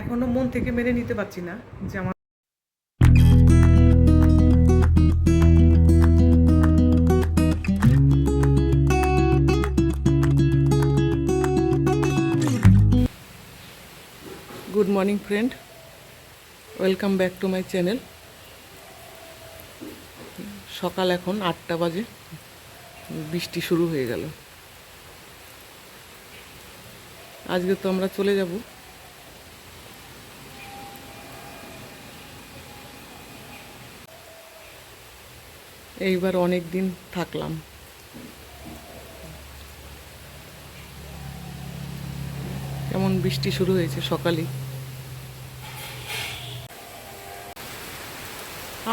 এখনও মন থেকে মেনে নিতে পারছি না যে আমার good morning friend welcome back to my channel সকাল এখন আটটা বাজে। বৃষ্টি শুরু হয়ে গেল। আজকে তো আমরা চলে যাব এইবার অনেক দিন থাকলাম। কেমন বৃষ্টি শুরু হয়েছে সকালে?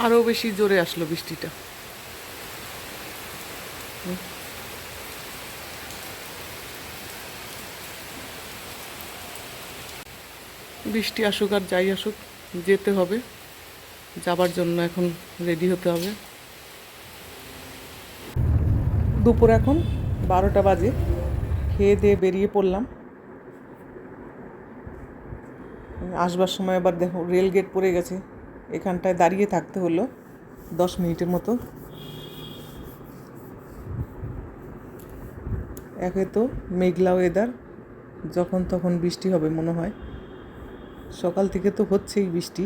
আরও বেশি জোরে আসলো বৃষ্টিটা। বৃষ্টি আসুক আর যাই আসুক, যেতে হবে। যাবার জন্য এখন রেডি হতে হবে। দুপুর এখন, বারোটা বাজে। খেয়ে দিয়ে বেরিয়ে পড়লাম। আসবার সময় আবার দেখো, রেল গেট পড়ে গেছে। এখানটায় দাঁড়িয়ে থাকতে হলো, দশ মিনিটের মতো। একে তো মেঘলা ওয়েদার যখন তখন বৃষ্টি হবে মনে হয়। সকাল থেকে তো হচ্ছেই বৃষ্টি।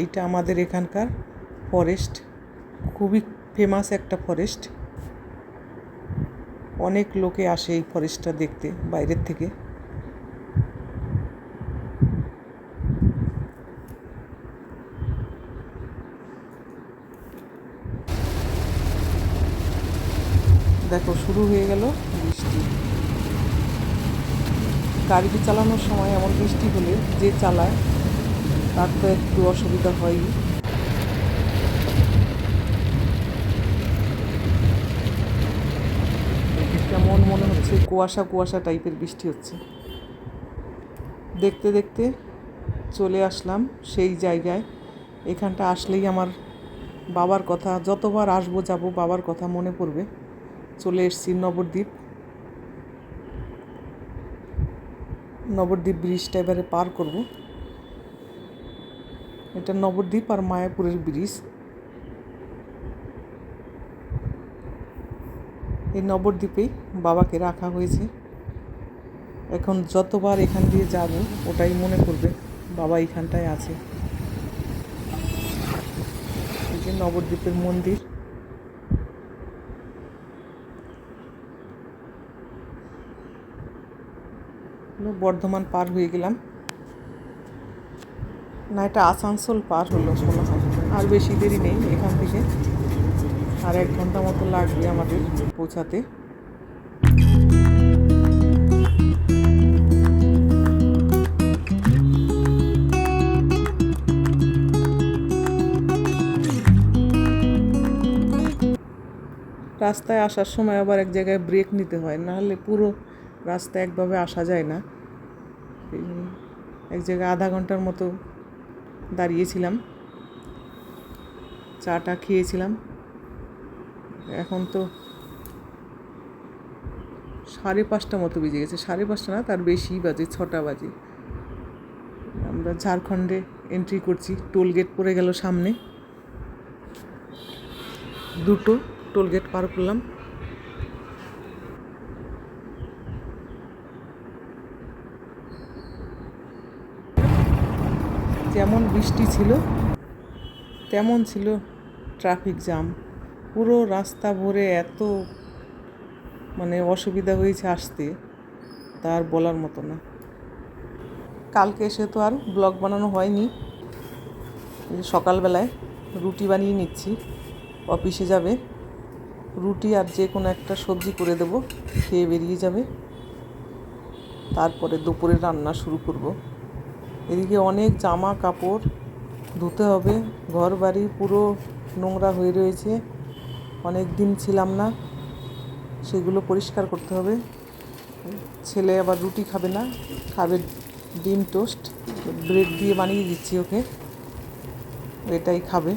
এইটা আমাদের এখানকার ফরেস্ট খুবই ফেমাস একটা ফরেস্ট অনেক লোকে আসে এই ফরেস্টটা দেখতে বাইরের থেকে। দেখো, শুরু হয়ে গেল বৃষ্টি। গাড়িটি চালানোর সময় এমন বৃষ্টি হলে যে চালায়, তার তো একটু অসুবিধা হয়ই কেমন হচ্ছে কুয়াশা কুয়াশা টাইপের বৃষ্টি হচ্ছে। দেখতে দেখতে চলে আসলাম সেই জায়গায়। এখানটা আসলেই আমার বাবার কথা, যতবার আসব যাব বাবার কথা মনে পড়বে। চলে এসেছি নবদ্বীপ। নবদ্বীপ ব্রিজটা এবারে পার করব। এটা নবদ্বীপ আর মায়াপুরের ব্রিজ এই নবদ্বীপেই বাবাকে রাখা হয়েছে। এখন যতবার এখান দিয়ে যাব, ওটাই মনে করবে বাবা এখানটায় আছে। এই যে নবদ্বীপের মন্দির। বর্ধমান পার হয়ে গেলাম। না, এটা আসানসোল পার হলো আর বেশি দেরি নেই এখান থেকে। আর এক ঘণ্টা মতো লাগবে আমাদের পৌঁছাতে। রাস্তায় আসার সময় আবার এক জায়গায় ব্রেক নিতে হয় নাহলে পুরো রাস্তা একভাবে আসা যায় না। এক জায়গায় আধা ঘণ্টার মতো দাঁড়িয়েছিলাম চাটা খেয়েছিলাম। এখন তো সাড়ে পাঁচটা মতো বেজে গেছে। সাড়ে পাঁচটা না, তার বেশি বাজে, ছটা বাজে। আমরা ঝাড়খণ্ডে এন্ট্রি করছি। টোল গেট পড়ে গেল সামনে। দুটো টোল গেট পার করলাম। যেমন বৃষ্টি ছিল, তেমন ছিল ট্রাফিক জ্যাম পুরো রাস্তা ভরে এত মানে অসুবিধা হয়েছে আসতে তার বলার মতো না। কালকে এসে তো আর ব্লগ বানানো হয়নি। সকালবেলায় রুটি বানিয়ে নিচ্ছি, অফিসে যাবে। রুটি আর যে কোনো একটা সবজি করে দেবো, খেয়ে বেরিয়ে যাবে। তারপরে দুপুরে রান্না শুরু করব। এদিকে অনেক জামা কাপড় ধুতে হবে ঘর বাড়ি পুরো নোংরা হয়ে রয়েছে। অনেক দিন ছিলাম না, সেগুলো পরিষ্কার করতে হবে। ছেলে আবার রুটি খাবে না, খাবে ডিম টোস্ট, ব্রেড দিয়ে বানিয়ে দিচ্ছি ওকে। এটাই খাবে।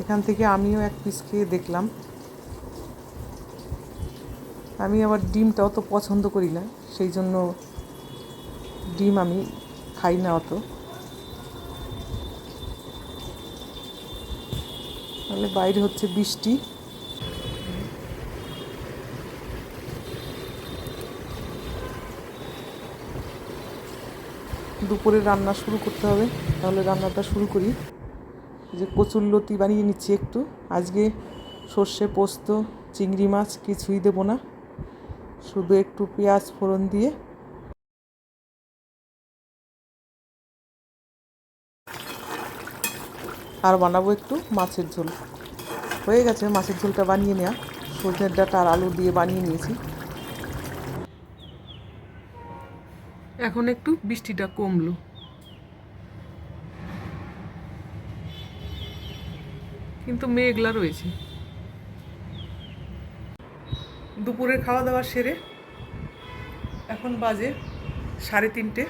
এখান থেকে আমিও এক পিস খেয়ে দেখলাম। আমি আবার ডিমটা অত পছন্দ করি না, সেই জন্য ডিম আমি খাই না অত। তাহলে বাইরে হচ্ছে বৃষ্টি। দুপুরে রান্না শুরু করতে হবে, তাহলে রান্নাটা শুরু করি। যে কচুর লতি বানিয়ে নিচ্ছি একটু। আজকে সর্ষে পোস্ত, চিংড়ি মাছ কিছুই দেবো না। শুধু একটু পেঁয়াজ ফোড়ন দিয়ে আর বানাবো একটু মাছের ঝোল। হয়ে গেছে, মাছের ঝোলটা বানিয়ে নেওয়া সজনের ডাটা আর আলু দিয়ে বানিয়ে নিয়েছি। এখন একটু বৃষ্টিটা কমলো। কিন্তু মেঘলা রয়েছে। দুপুরে খাওয়া দাওয়া সেরে এখন বাজে সাড়ে তিনটে।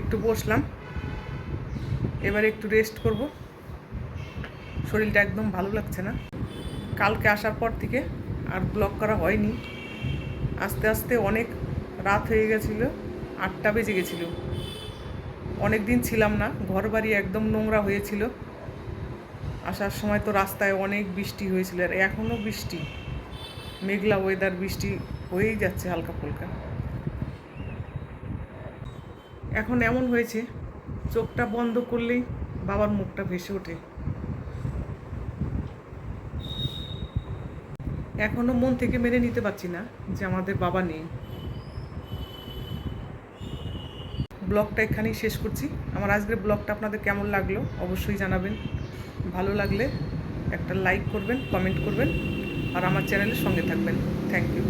একটু বসলাম। এবার একটু রেস্ট করব। শরীরটা একদম ভালো লাগছে না। কালকে আসার পর থেকে আর ব্লগ করা হয়নি। আস্তে আস্তে অনেক রাত হয়ে গেছিল, আটটা বেজে গেছিল। অনেক দিন ছিলাম না ঘর বাড়ি একদম নোংরা হয়েছিল। আসার সময় তো রাস্তায় অনেক বৃষ্টি হয়েছিল আর এখনও বৃষ্টি। মেঘলা ওয়েদার বৃষ্টি হয়েই যাচ্ছে হালকা ফুলকা। এখন এমন হয়েছে, চোখটা বন্ধ করলেই বাবার মুখটা ভেসে ওঠে। এখনও মন থেকে মেনে নিতে পারছি না যে আমাদের বাবা নেই। ব্লগটা এখানেই শেষ করছি। আমার আজকের ব্লগটা আপনাদের কেমন লাগল অবশ্যই জানাবেন। ভালো লাগলে একটা লাইক করবেন, কমেন্ট করবেন আর আমার চ্যানেলের সঙ্গে থাকবেন। Thank you.